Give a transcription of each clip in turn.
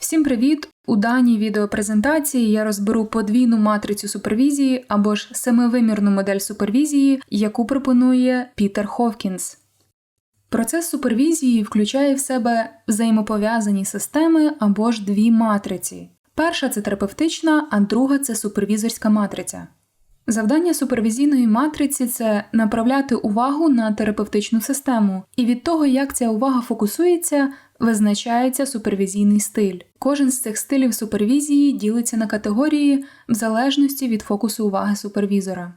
Всім привіт! У даній відеопрезентації я розберу подвійну матрицю супервізії або ж семивимірну модель супервізії, яку пропонує Пітер Ховкінс. Процес супервізії включає в себе взаємопов'язані системи або ж дві матриці. Перша це терапевтична, а друга це супервізорська матриця. Завдання супервізійної матриці це направляти увагу на терапевтичну систему, і від того, як ця увага фокусується, визначається супервізійний стиль. Кожен з цих стилів супервізії ділиться на категорії в залежності від фокусу уваги супервізора.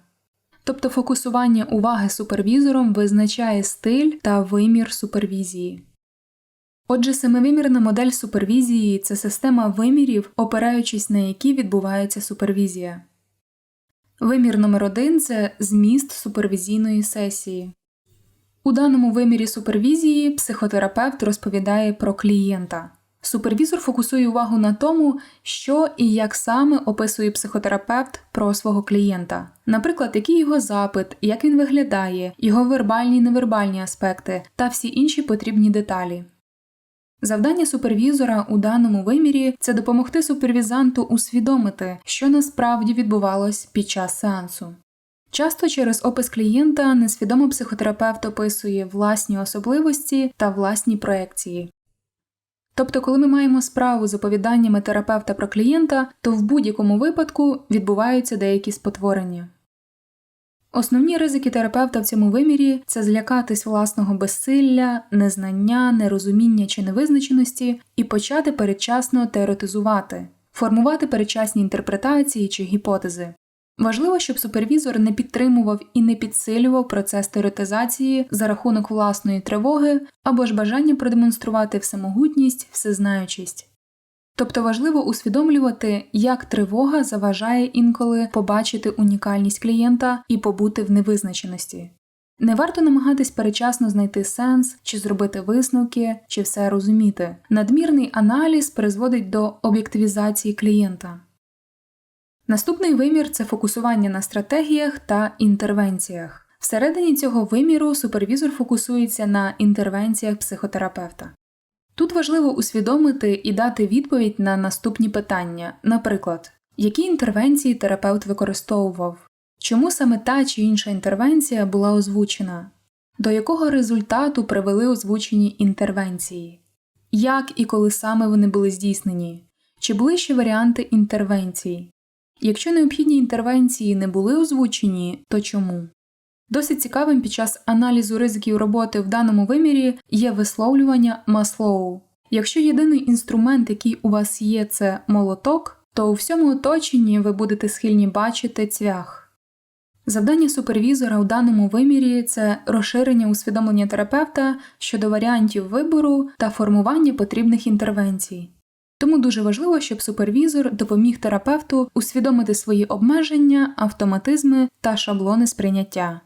Тобто фокусування уваги супервізором визначає стиль та вимір супервізії. Отже, семивимірна модель супервізії це система вимірів, опираючись на які відбувається супервізія. Вимір номер 1 це зміст супервізійної сесії. У даному вимірі супервізії психотерапевт розповідає про клієнта. Супервізор фокусує увагу на тому, що і як саме описує психотерапевт про свого клієнта, наприклад, який його запит, як він виглядає, його вербальні і невербальні аспекти та всі інші потрібні деталі. Завдання супервізора у даному вимірі це допомогти супервізанту усвідомити, що насправді відбувалось під час сеансу. Часто через опис клієнта несвідомо психотерапевт описує власні особливості та власні проекції. Тобто, коли ми маємо справу з оповіданнями терапевта про клієнта, то в будь-якому випадку відбуваються деякі спотворення. Основні ризики терапевта в цьому вимірі це злякатись власного безсилля, незнання, нерозуміння чи невизначеності і почати передчасно теоретизувати, формувати передчасні інтерпретації чи гіпотези. Важливо, щоб супервізор не підтримував і не підсилював процес теоретизації за рахунок власної тривоги або ж бажання продемонструвати всемогутність, всезнаючість. Тобто важливо усвідомлювати, як тривога заважає інколи побачити унікальність клієнта і побути в невизначеності. Не варто намагатись перечасно знайти сенс, чи зробити висновки, чи все розуміти. Надмірний аналіз призводить до об'єктивізації клієнта. Наступний вимір це фокусування на стратегіях та інтервенціях. Всередині цього виміру супервізор фокусується на інтервенціях психотерапевта. Тут важливо усвідомити і дати відповідь на наступні питання, наприклад, які інтервенції терапевт використовував, чому саме та чи інша інтервенція була озвучена, до якого результату привели озвучені інтервенції, як і коли саме вони були здійснені, чи були ще варіанти інтервенцій. Якщо необхідні інтервенції не були озвучені, то чому? Досить цікавим під час аналізу ризиків роботи в даному вимірі є висловлювання Маслоу. Якщо єдиний інструмент, який у вас є, це молоток, то у всьому оточенні ви будете схильні бачити цвях. Завдання супервізора у даному вимірі це розширення усвідомлення терапевта щодо варіантів вибору та формування потрібних інтервенцій. Тому дуже важливо, щоб супервізор допоміг терапевту усвідомити свої обмеження, автоматизми та шаблони сприйняття.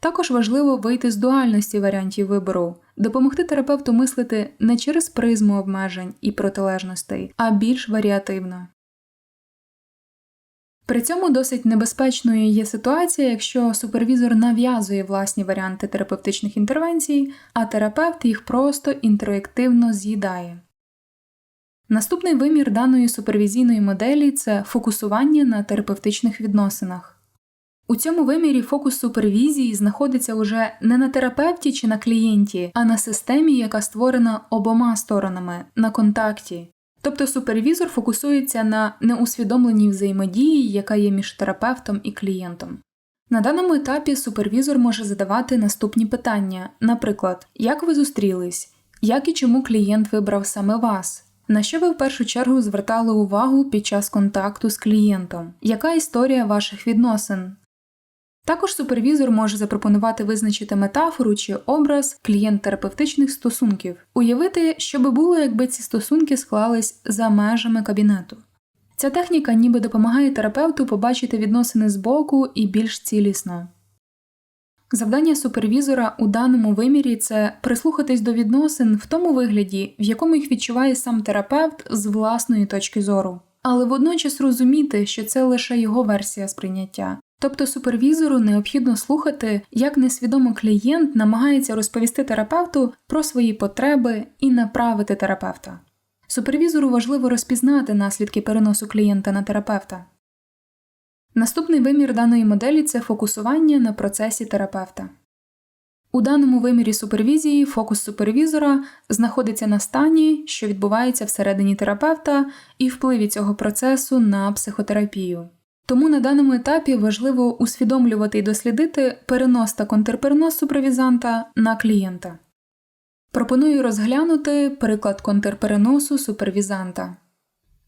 Також важливо вийти з дуальності варіантів вибору, допомогти терапевту мислити не через призму обмежень і протилежностей, а більш варіативно. При цьому досить небезпечною є ситуація, якщо супервізор нав'язує власні варіанти терапевтичних інтервенцій, а терапевт їх просто інтероективно з'їдає. Наступний вимір даної супервізійної моделі це фокусування на терапевтичних відносинах. У цьому вимірі фокус супервізії знаходиться уже не на терапевті чи на клієнті, а на системі, яка створена обома сторонами, на контакті. Тобто супервізор фокусується на неусвідомленій взаємодії, яка є між терапевтом і клієнтом. На даному етапі супервізор може задавати наступні питання, наприклад, як ви зустрілись, як і чому клієнт вибрав саме вас. На що ви в першу чергу звертали увагу під час контакту з клієнтом? Яка історія ваших відносин? Також супервізор може запропонувати визначити метафору чи образ клієнт-терапевтичних стосунків, уявити, що би було, якби ці стосунки склались за межами кабінету. Ця техніка ніби допомагає терапевту побачити відносини збоку і більш цілісно. Завдання супервізора у даному вимірі це прислухатись до відносин в тому вигляді, в якому їх відчуває сам терапевт з власної точки зору, але водночас розуміти, що це лише його версія сприйняття. Тобто супервізору необхідно слухати, як несвідомо клієнт намагається розповісти терапевту про свої потреби і направити терапевта. Супервізору важливо розпізнати наслідки переносу клієнта на терапевта. Наступний вимір даної моделі це фокусування на процесі терапевта. У даному вимірі супервізії фокус супервізора знаходиться на стані, що відбувається всередині терапевта, і впливі цього процесу на психотерапію. Тому на даному етапі важливо усвідомлювати і дослідити перенос та контрперенос супервізанта на клієнта. Пропоную розглянути приклад контрпереносу супервізанта.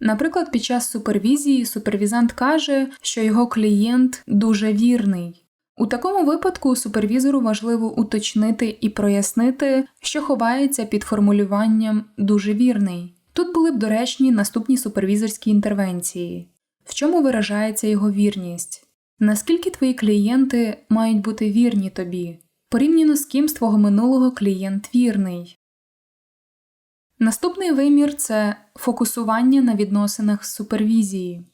Наприклад, під час супервізії супервізант каже, що його клієнт дуже вірний. У такому випадку супервізору важливо уточнити і прояснити, що ховається під формулюванням дуже вірний. Тут були б доречні наступні супервізорські інтервенції, в чому виражається його вірність, наскільки твої клієнти мають бути вірні тобі, порівняно з ким з твого минулого клієнт вірний. Наступний вимір це фокусування на відносинах з супервізії.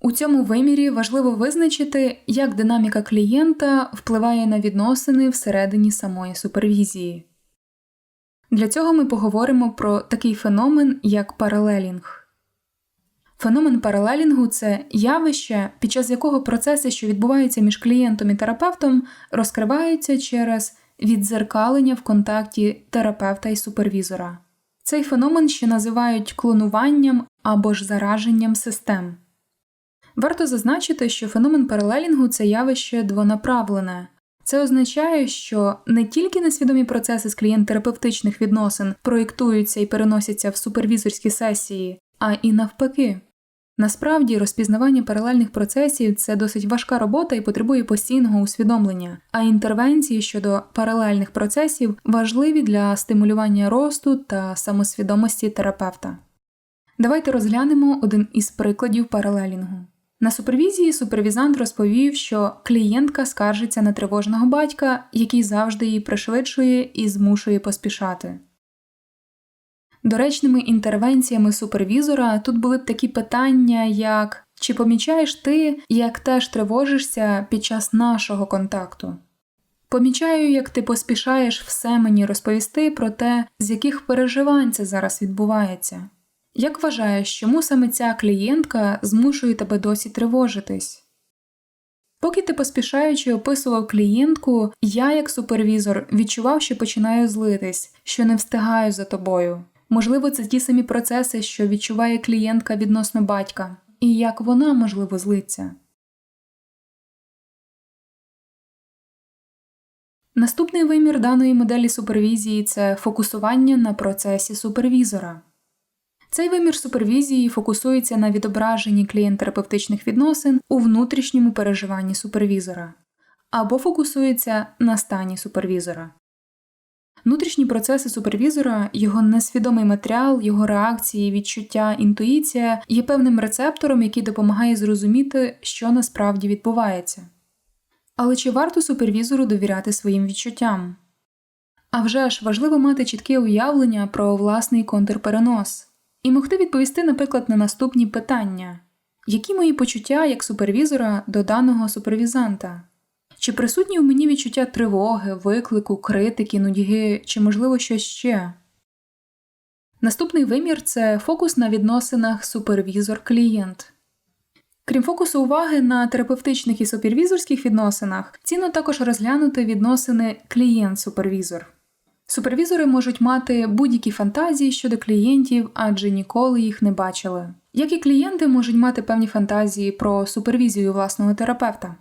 У цьому вимірі важливо визначити, як динаміка клієнта впливає на відносини всередині самої супервізії. Для цього ми поговоримо про такий феномен, як паралелінг. Феномен паралелінгу це явище, під час якого процеси, що відбуваються між клієнтом і терапевтом, розкриваються через віддзеркалення в контакті терапевта і супервізора. Цей феномен ще називають клонуванням або ж зараженням систем. Варто зазначити, що феномен паралелінгу це явище двонаправлене. Це означає, що не тільки несвідомі процеси з клієнт-терапевтичних відносин проєктуються і переносяться в супервізорські сесії, а і навпаки. Насправді, розпізнавання паралельних процесів це досить важка робота і потребує постійного усвідомлення, а інтервенції щодо паралельних процесів важливі для стимулювання росту та самосвідомості терапевта. Давайте розглянемо один із прикладів паралелінгу. На супервізії супервізант розповів, що клієнтка скаржиться на тривожного батька, який завжди її пришвидшує і змушує поспішати. Доречними інтервенціями супервізора тут були б такі питання, як чи помічаєш ти, як теж тривожишся під час нашого контакту? Помічаю, як ти поспішаєш все мені розповісти про те, з яких переживань це зараз відбувається. Як вважаєш, чому саме ця клієнтка змушує тебе досі тривожитись? Поки ти поспішаючи описував клієнтку, я, як супервізор, відчував, що починаю злитись, що не встигаю за тобою. Можливо, це ті самі процеси, що відчуває клієнтка відносно батька, і як вона, можливо, злиться. Наступний вимір даної моделі супервізії це фокусування на процесі супервізора. Цей вимір супервізії фокусується на відображенні клієнт-терапевтичних відносин у внутрішньому переживанні супервізора або фокусується на стані супервізора. Внутрішні процеси супервізора, його несвідомий матеріал, його реакції, відчуття, інтуїція є певним рецептором, який допомагає зрозуміти, що насправді відбувається. Але чи варто супервізору довіряти своїм відчуттям? А вже ж важливо мати чітке уявлення про власний контрперенос і могти відповісти, наприклад, на наступні питання: які мої почуття як супервізора до даного супервізанта? Чи присутні в мені відчуття тривоги, виклику, критики, нудьги, чи, можливо, щось ще? Наступний вимір це фокус на відносинах супервізор-клієнт. Крім фокусу уваги на терапевтичних і супервізорських відносинах, цінно також розглянути відносини клієнт-супервізор. Супервізори можуть мати будь-які фантазії щодо клієнтів, адже ніколи їх не бачили. Як і клієнти можуть мати певні фантазії про супервізію власного терапевта.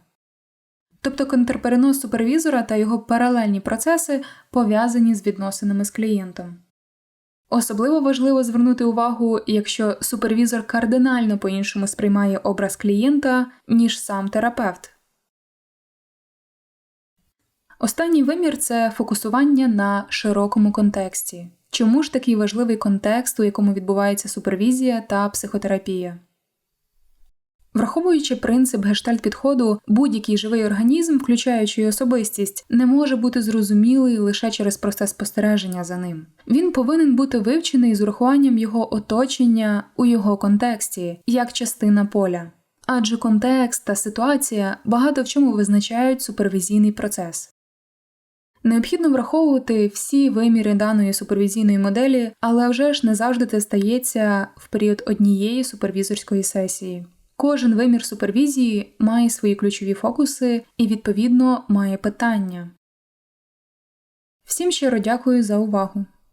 Тобто контрперенос супервізора та його паралельні процеси пов'язані з відносинами з клієнтом. Особливо важливо звернути увагу, якщо супервізор кардинально по іншому сприймає образ клієнта, ніж сам терапевт. Останній вимір це фокусування на широкому контексті. Чому ж такий важливий контекст, у якому відбувається супервізія та психотерапія? Враховуючи принцип гештальт підходу, будь-який живий організм, включаючи й особистість, не може бути зрозумілий лише через просте спостереження за ним. Він повинен бути вивчений з урахуванням його оточення у його контексті, як частина поля. Адже контекст та ситуація багато в чому визначають супервізійний процес. Необхідно враховувати всі виміри даної супервізійної моделі, але вже ж не завжди це стається в період однієї супервізорської сесії. Кожен вимір супервізії має свої ключові фокуси і, відповідно, має питання. Всім щиро дякую за увагу!